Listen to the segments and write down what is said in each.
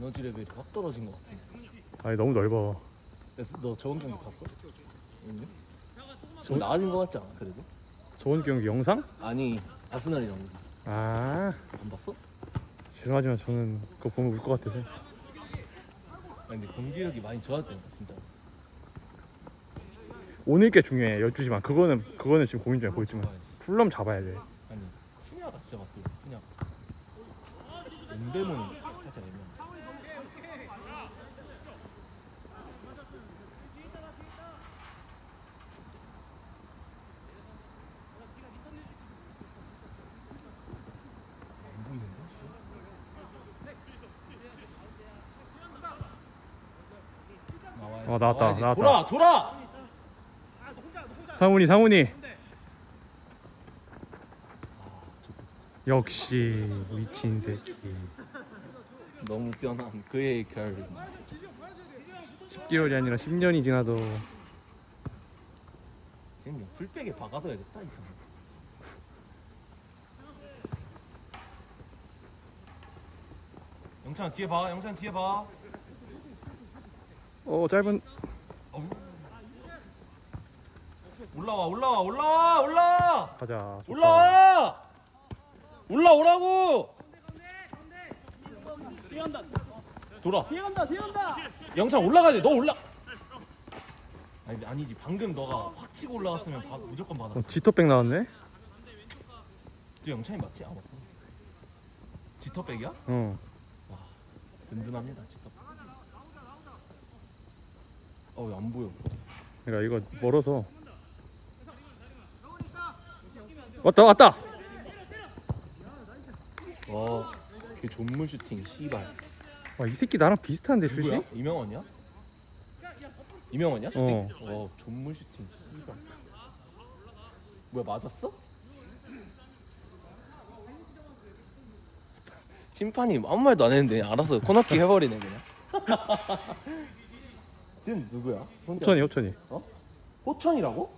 에너지 레벨이 확 떨어진 것 같은데. 아니 너무 넓어. 그래서 너 저번 경기 봤어? 아니요? 좀 나아진 것 같지 않아? 그래도? 좋은 경기 영상? 아니 아스날이랑. 아 안 봤어? 죄송하지만 저는 그거 보면 울 것 같아서. 아니 근데 경기력이 많이 좋아졌다니까 진짜. 오늘 게 중요해 12시만 그거는 그거는 지금 고민 중이야 보이지만 봐야지. 풀럼 잡아야 돼 아니 푸냐가 진짜 맞고 푸냐. 은배문 살짝 애매해. 안 보이는데? 나와야지, 어, 나왔다, 나와야지. 나왔다. 돌아 돌아. 상훈이 상훈이 역시 미친 새끼 너무 변한 그의 결. 10개월이 아니라 10년이 지나도 쟤는 풀백에 박아둬야겠다 이상. 영찬 뒤에 봐. 영찬 뒤에 봐. 어 짧은. 올라와 올라와 올라와 올라와 가자 좋다. 올라와 올라오라고 뛰어간다. 돌아 뛰어간다. 뛰어간다. 영찬 올라가야 돼너 올라 아니 아니지 방금 너가 확 치고 올라갔으면 바, 무조건 어, 받았어 지터백 나왔네 그 영찬이 맞지? 아 맞다 지터백이야? 어 든든합니다 지터 어왜 안 보여 그러니까 이거 멀어서 왔다 왔다 와걔 존물 슈팅 씨발 와, 이 새끼 나랑 비슷한데 슛이 누구야? 이명원이야? 이명원이야? 슈팅? 어. 와 존물 슈팅 씨발 뭐야 맞았어? 심판이 아무 말도 안 했는데 알아서 코너킥 해버리네 그냥 쟤는 누구야? 혼자- 호천이 호천이 어? 호천이라고?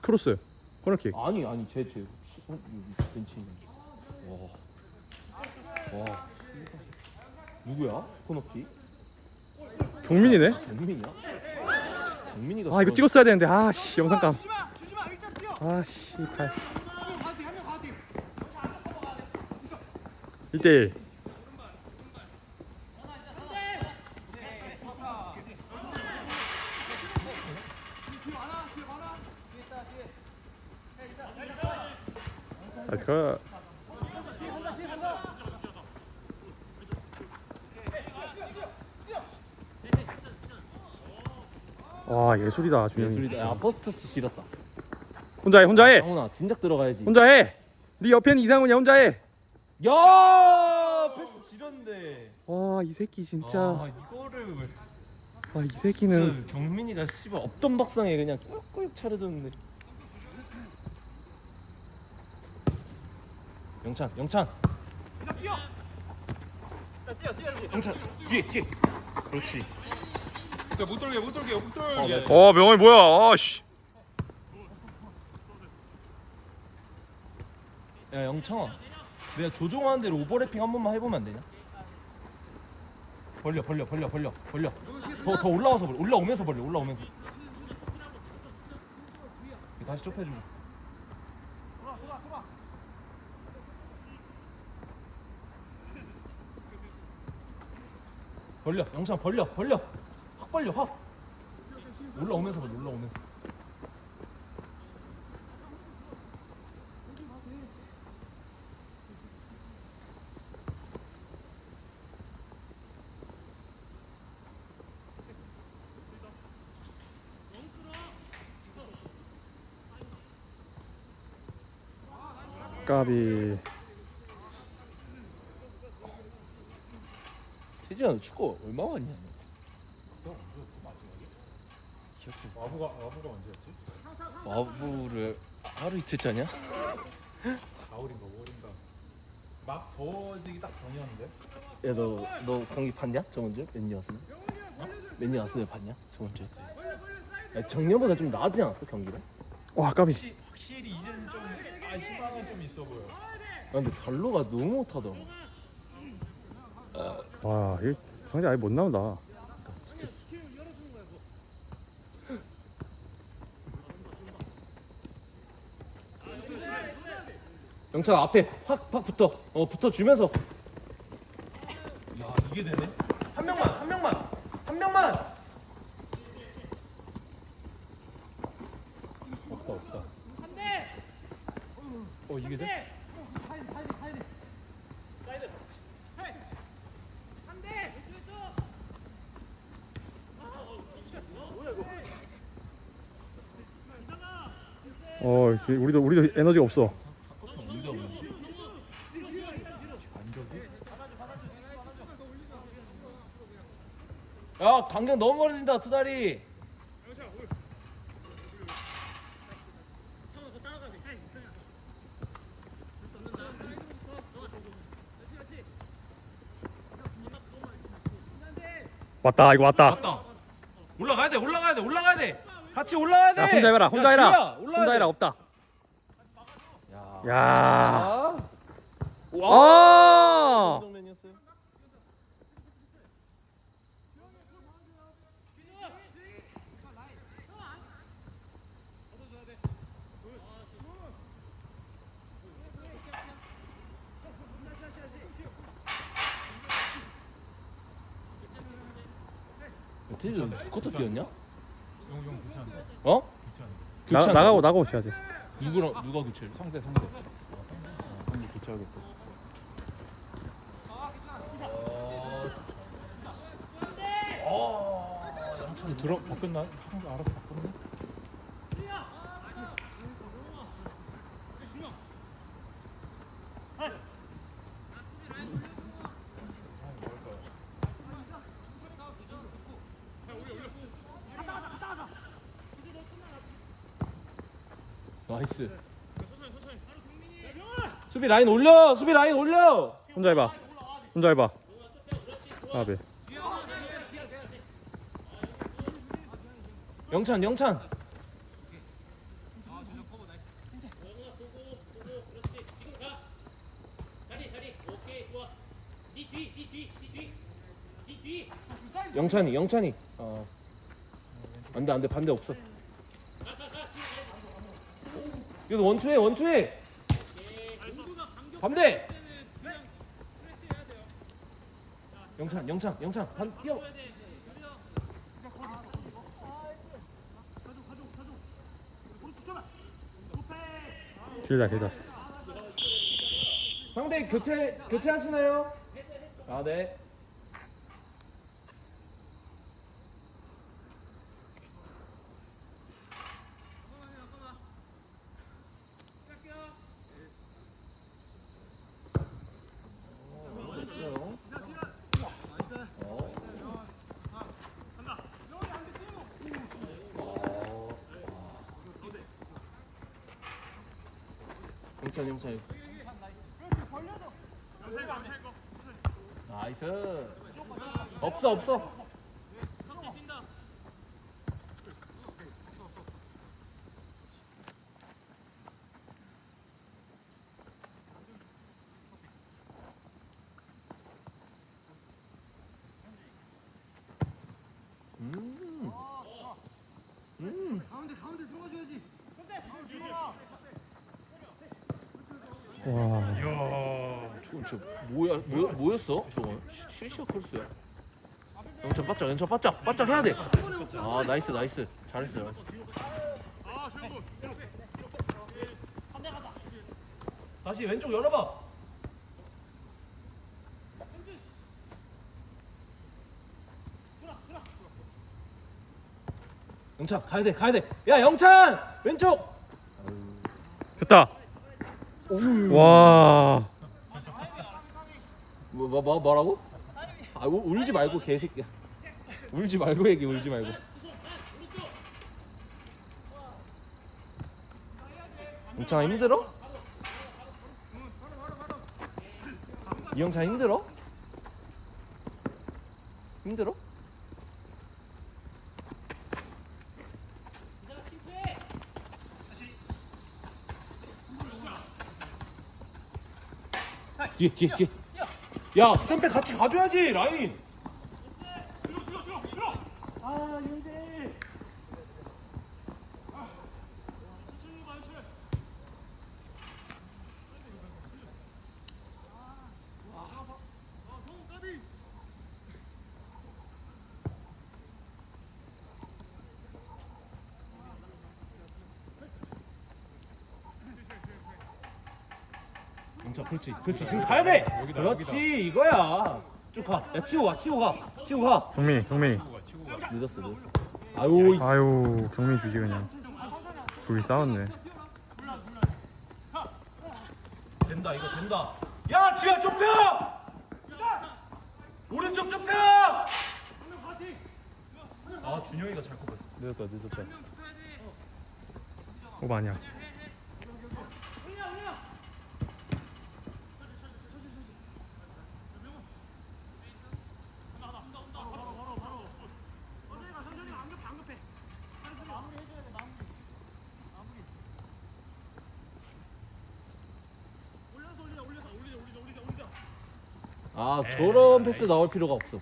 크로스 코너킥 아니 아니 쟤쟤 벤치 있는 와. 와. 누구야? 코너킥? 경민이네 경민이야? 경민이가 아 이거 저런- 찍었어야 되는데 아씨 영상감 아씨 팔 1대1 나이스 컷 와 예술이다 준영이 예술이다. 야. 퍼스트 터치 지렸다. 혼자 해 혼자 해 상훈아 진작 들어가야지. 혼자 해. 네 옆에는 이상훈이야 혼자 해. 야 패스 지렸는데. 와이 새끼 진짜. 아 이거를 와이 새끼는 진짜 경민이가 씨발 없던 박상에 그냥 꿀꿀 차려줬는데. 영찬 영찬. 영찬 뒤에 뒤에. 그렇지. 못 돌게 못 돌게 못 어, 돌게. 어 명언이 뭐야? 아씨. 야 영창아 내가 조종하는 대로 오버래핑 한 번만 해보면 안 되냐? 벌려 벌려 벌려 벌려 벌려 더 더 올라와서 벌려 올라오면서 벌려 올라오면서 다시 좁혀주고 벌려 영창 벌려 벌려 확 벌려 확 올라오면서 벌려 올라오면서 까비. 태진아 너 축구 얼마 왔냐? 기억해 와부가 와부가 언제였지? 마부를 하루 이틀 짜냐? 4월인가 5월인가 막 더워지기 딱 전이었는데 야 너 너 경기 봤냐? 저번 주에 맨유 아스널? 맨유 아스널 봤냐? 저번 주에? 야, 작년보다 좀 나아지지 않았어 경기를? 와 까비. 확실히, 확실히 이제는 좀 아, 희망은 좀 있어 보여 야, 근데 달로가 너무 못하더라. 와 일, 경기 아예 못 나온다. 진짜. 쓰- 영찬 앞에 확, 확 붙어. 어, 붙어 주면서. 야, 이게 되네. 한 명만, 한 명만, 한 명만. 없다, 없다. 어, 이게 돼? 어, 우리도 우리도 에너지가 없어. 의미가 없네. 야, 강경 너무 멀어진다, 투다리. 왔다, 이거 왔다. 맞다. 올라가야 돼, 올라가야 돼, 올라가야 돼. 같이 올라가야 돼. 야, 혼자 해봐라, 혼자 야, 해라. 지우야, 올라가야 혼자 돼. 해라, 없다. 야. 야. 아. 와. 아! 정면이었어요. 태주 두 쿼터 뛰었냐? 용용 교체한다. 어? 교체한다. 나, 교체한다고? 나가고 나가고 쳐야지. 누구랑 누가 교체를? 상대 상대. 아 상대. 아 상대 교체하겠다. 아, 영찬이 들어 바뀌었나? 상대 알아서 바꿨네. 나이스. 수비 라인 올려. 수비 라인 올려. 혼자 해봐. 혼자 해봐. 아, 네. 영찬, 영찬. 영찬이, 영찬이. 어. 안돼, 안돼, 반대 없어. 이거 원투해, 원투해. 반대. 영찬, 영찬, 영찬, 반 뛰어. 길다, 길다. 상대 교체 교체하시나요? 아 네. 영찬 영찬 나이스 없어 없어 음. 음. 와. 이야. 저건 저 뭐야 뭐, 뭐였어? 저건 시- 실시어 콜스야. 영차 바짝 영차 바짝 바짝 해야 돼. 아 나이스 나이스 잘했어 잘했어. 다시 왼쪽 열어봐. 영찬 가야 돼 가야 돼. 야 영찬 왼쪽. 됐다. 와. 뭐, 뭐, 뭐 뭐라고? 아 울, 울지 말고 개새끼야. 울지 말고 얘기 울지 말고. 영창아 힘들어? 이영찬 힘들어? 힘들어? 뒤에 뒤에 뒤에 야 쌤백 같이 가줘야지 라인 진짜 그렇지. 그렇지. 지금 가야 돼. 여기다, 그렇지. 이거야. 쭉 가. 야 치고 가. 치고 가. 치고 가. 경민이 경민이. 늦었어 늦었어. 아유 이 아유 경민이 주지 그냥. 둘이 싸웠네. 된다 이거 된다. 야 지하 좁혀! 오른쪽 좁혀! 아 준영이가 잘 꼽아 늦었다 늦었다. 오바 아니야 아 저런 패스 나올 필요가 없어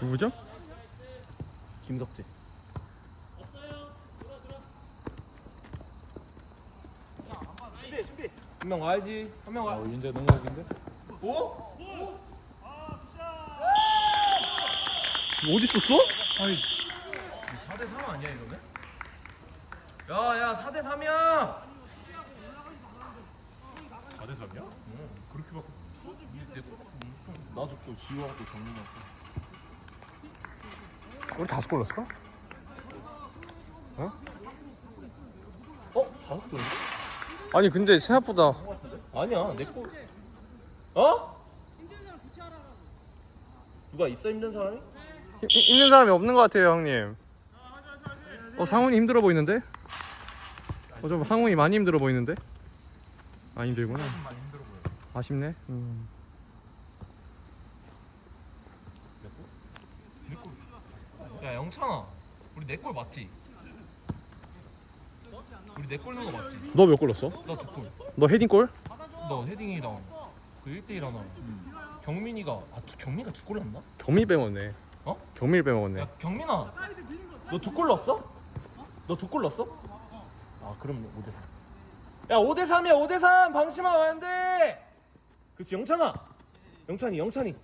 누구죠? 김석재 한 명 와야지 한 명 와. 어 윤재 농구인데 오? 어디 있었어? 아니 4대 3 아니야 이러면? 야야 4대 3이야 4대 3이야? 그렇게 바꿔 나도 또 지효하고 경민하고 우리 다섯 골 넣었어? 어? 다섯 골 아니 근데 생각보다 아니야 내골 어? 누가 있어 힘든 사람이? 힘, 힘든 사람이 없는 것 같아요 형님 어 상훈이 힘들어 보이는데? 어좀 상훈이 많이 힘들어 보이는데? 안 힘들구나 아쉽네 음. 야 영찬아 우리 내 골 맞지? 우리 내골 넣은 거 맞지? 너 몇 골 넣었어? 나 두 골 너 헤딩 골? 너 헤딩이랑 그 1대1 하나 경민이가 아 두- 경민이가 두 골 넣었나? 경밀 빼먹었네 어? 경밀 빼먹었네 야 경민아 너 두 골 넣었어? 너 두 골 넣었어? 아 그럼 5대3 야 5대3이야 5대3 방심하면 안돼 그렇지 영찬아 영찬이 영찬이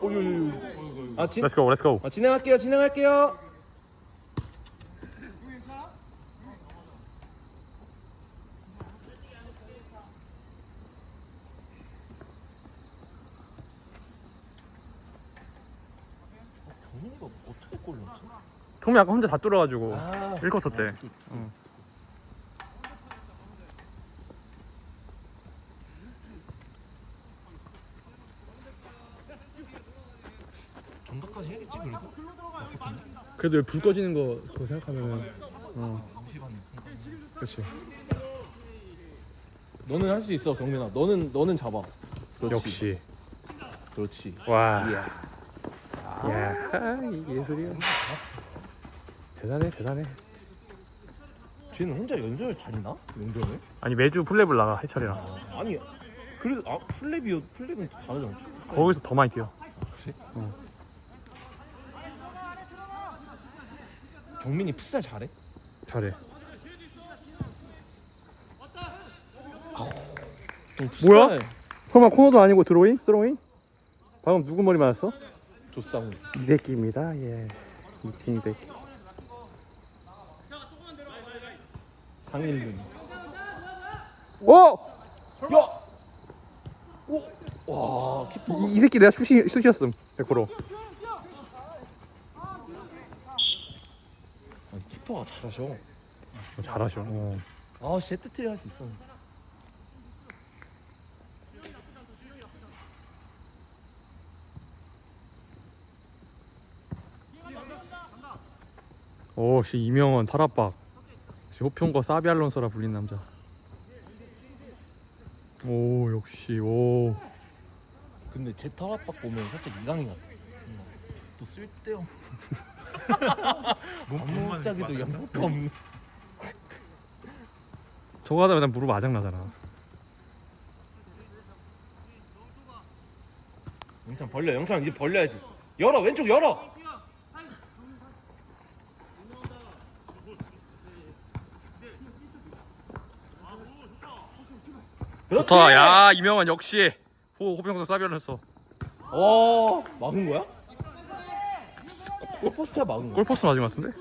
오유유유 아, 진, 렛츠고 렛츠고 아 진행할게요 진행할게요 어, 경민이가 어떻게 골 넣었지? 경민 아까 혼자 다 뚫어가지고 아, 1쿼터 때 아, 그-까지 해야겠지 그래도? 그래도 여기 불 꺼지는 거 그거 생각하면은 어 그렇지 너는 할 수 있어 경민아 너는 너는 잡아 그렇지 역시 그렇지 와 예. 야, 예술이야. 대단해, 대단해. 쟤는 혼자 연습을 다니나? 용병을? 아니 매주 플랩을 나가 해철이랑. 아니 그래도 아 플랩이요 플랩은 또 다르잖아. 거기서 더 많이 뛰어. 그래? 응. 경민이 풋살 잘해? 잘해. 좀 뭐야? 설마 코너도 아니고 드로잉? 스로잉? 방금 누구 머리 맞았어? 조상우 이 새끼입니다. 예. 미친 이 새끼. 상일륜 오! 야! 오! 와 키퍼 이, 이 새끼 내가 슛이 슛이었음. 100%. 아니 키퍼가 잘하셔 어, 잘하셔. 어. 아 세트트리 할 수 있어 오, 씨 이명원 탈압박. 씨, 호평과 사비 알론소라 불린 남자. 오, 역시 오. 근데 제 타락박 보면 살짝 이강인 같아 또 쓸데없는 아무짝에도 연못도 없는 저거 하다 난 무릎 아작 나잖아. 영찬 벌려 영찬 이제 벌려야지 열어 왼쪽 열어 그렇지 좋다. 야, 이명원 역시 호 호평도 사비알론소. 어 막은 거야? 골포스트야 막은 거야 골포스 맞은 것 같은데?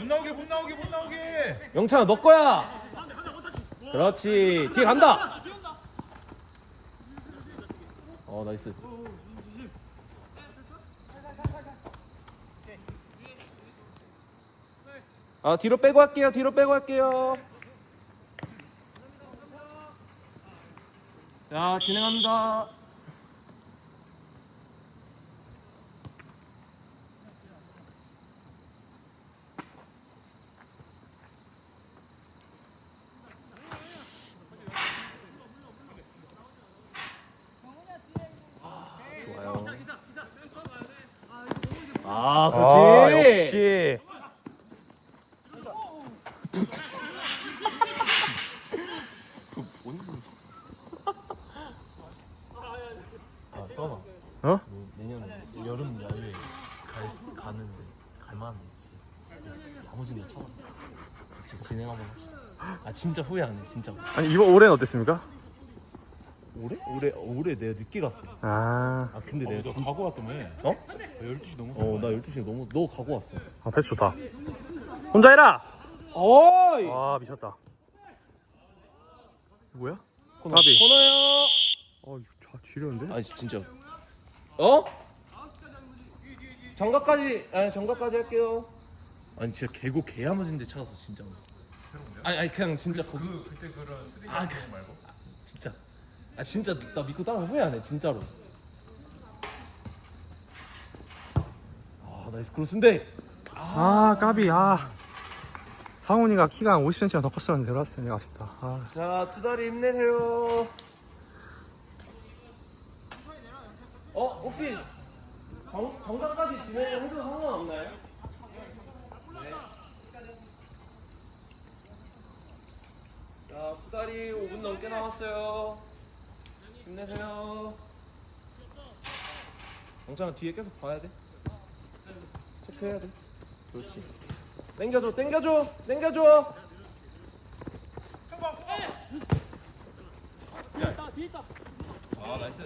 못 나오게 못 나오게 못 나오게. 영찬아 너 거야. 그렇지. 뒤에 간다. 어 나이스. 아 뒤로 빼고 할게요 뒤로 빼고 할게요. 자 진행합니다 좋아요 아 아, 그렇지 역시. 아 써나 어? 내년 여름 야외 갈 수- 가는데 갈만한데 진짜 진짜 야무지게 쳐 진짜 진행 한번 합시다 아 진짜 후회 안 해 진짜 아니 이번 올해는 어땠습니까? 올해? 올해 올해 내가 늦게 갔어 아, 아 근데 어, 내가 너 진... 가고 왔다며 어? 12시 넘어서 어나 12시에 너무 너 가고 왔어 아 패스 좋다. 혼자 해라. 어이 와 미쳤다. 뭐야? 코너, 까비. 코너요 어, 이거 자 지렸는데? 아니 진짜. 어? 정각까지 아니 정각까지 할게요. 아니 진짜 개고 개야무진데 찾았어 진짜. 아니 아니 그냥 진짜 거기 그 그때 그런 아, 그- 말고? 진짜. 아 진짜 나 믿고 따라면 후회 안 해 진짜로. 아 나이스 크로스인데. 아 까비. 아. 상훈이가 키가 한 50cm만 더 컸으면 들어갔을 텐데 아쉽다. 아, 자 두다리 힘내세요 어 혹시 정, 정각까지 진행해도 상관없나요? 네. 자 두다리 5분 남았어요. 힘내세요. 영찬아 뒤에 계속 봐야 돼? 체크해야 돼? 그렇지. 땡겨줘 땡겨줘 땡겨줘. 아 나이스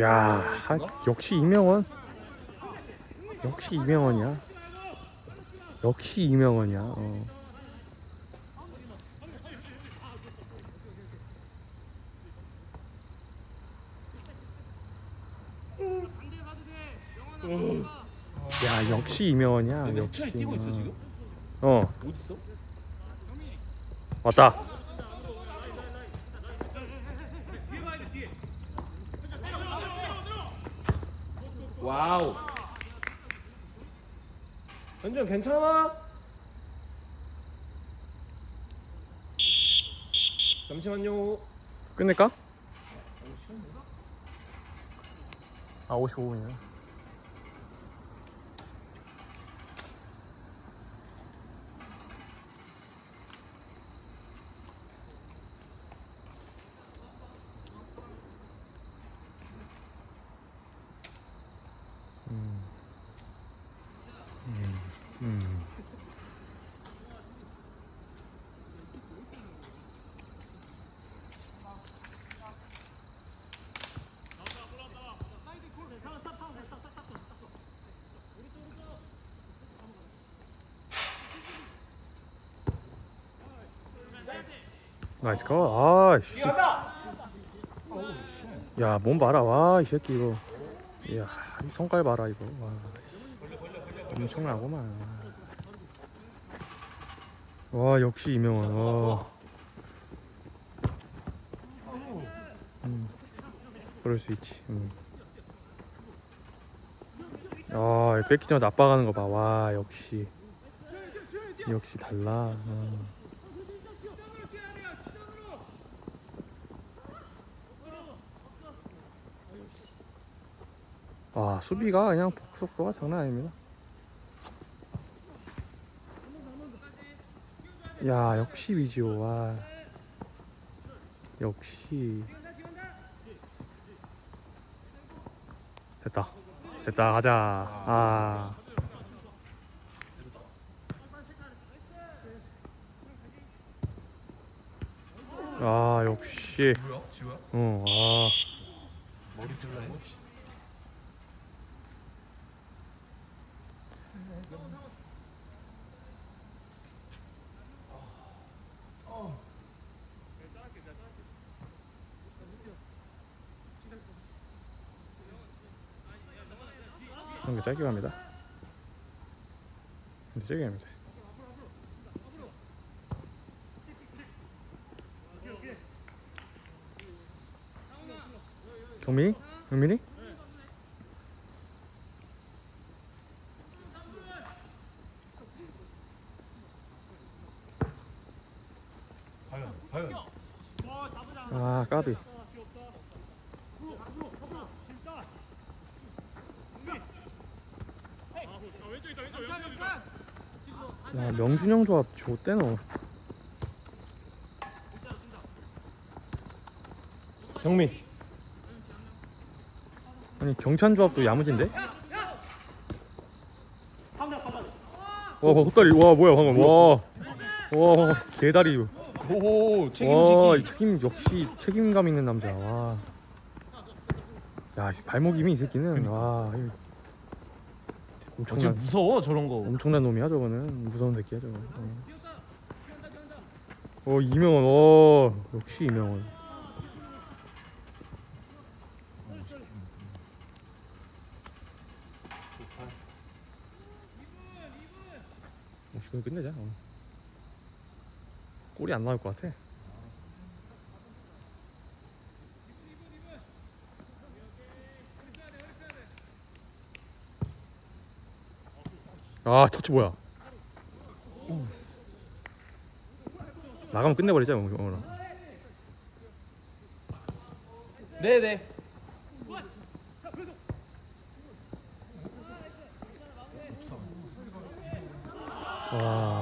야, 하, 역시 이명원. 역시 이명원이야. 역시 이명원이야. 어. 야, 역시 이명원이야. 내 역시. 차에 뛰고 있어 지금? 어, 어디 있어? 왔다. 와우. 현준 괜찮아? 잠시만요. 끝낼까? 아, 55분이야. 나이스 컷. 아, 씨. 야, 몸 봐라. 와, 이 새끼 이거. 이야, 이 손깔 봐라 이거. 와. 엄청나구만. 와, 역시 이명원. 와. 음, 그럴 수 있지. 음. 아, 뺏기 전에 나빠가는 거 봐. 와, 역시. 역시 달라. 어. 아 수비가 그냥 속도가 장난 아닙니다. 야 역시 위지오 와. 역시. 됐다. 됐다. 가자. 아. 아 역시? 어 아. 머리 쓸라고? 경기 짧게 갑니다. 근데 짧게 갑니다. 경민이? 경민이? 과연 과연 아 까비. 야 명준형 조합 좋대노. 경민. 아니 경찬 조합도 야무진데? 와 헛다리 와 뭐야 방금 와와 개다리 오와 책임지기. 이 책임 역시 책임감 있는 남자 와. 야이 발목 힘이 이 새끼는 와 이- 어, 지금 엄청난 무서워 저런 거. 엄청난 놈이야 저거는 무서운 새끼야 저거. 어, 어 이명원 어 역시 이명원. 어, 지금 끝내자. 어. 골이 안 나올 것 같아. 아 터치 뭐야? 나가면 끝내버리자 뭐, 오늘. 네네. 와